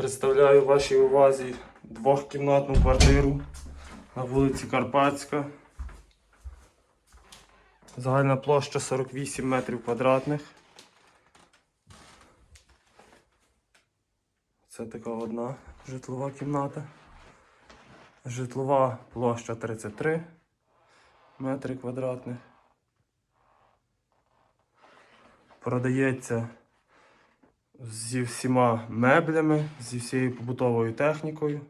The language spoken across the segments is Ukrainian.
Представляю вашій увазі двохкімнатну квартиру на вулиці Карпатська. Загальна площа 48 метрів квадратних. Це така одна житлова кімната. Житлова площа 33 метри квадратних. Продається зі всіма меблями, зі всією побутовою технікою.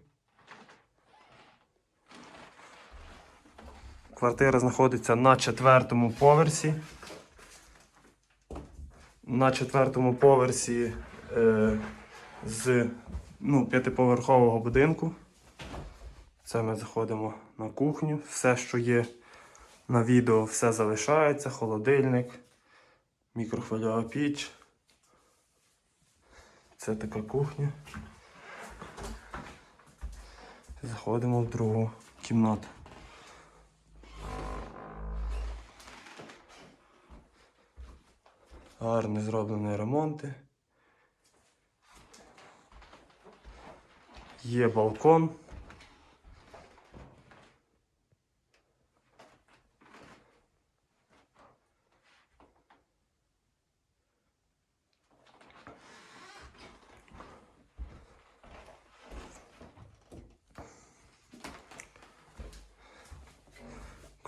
Квартира знаходиться на четвертому поверсі. На четвертому поверсі е, з ну, п'ятиповерхового будинку. Це ми заходимо на кухню. Все, що є на відео, все залишається. Холодильник, мікрохвильова піч. Це така кухня. Заходимо в другу кімнату. Гарно зроблені ремонти. Є балкон.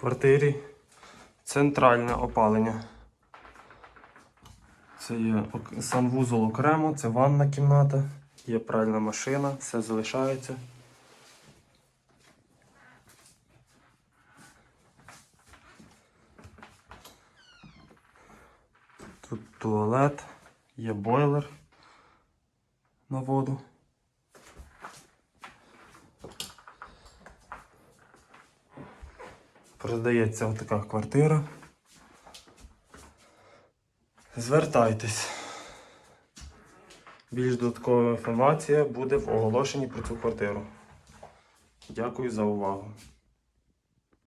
Квартирі центральне опалення. Це є санвузол окремо, це ванна кімната, є пральна машина, все залишається. Тут туалет, є бойлер на воду. Продається отака квартира. Звертайтесь. Більш додаткова інформація буде в оголошенні про цю квартиру. Дякую за увагу.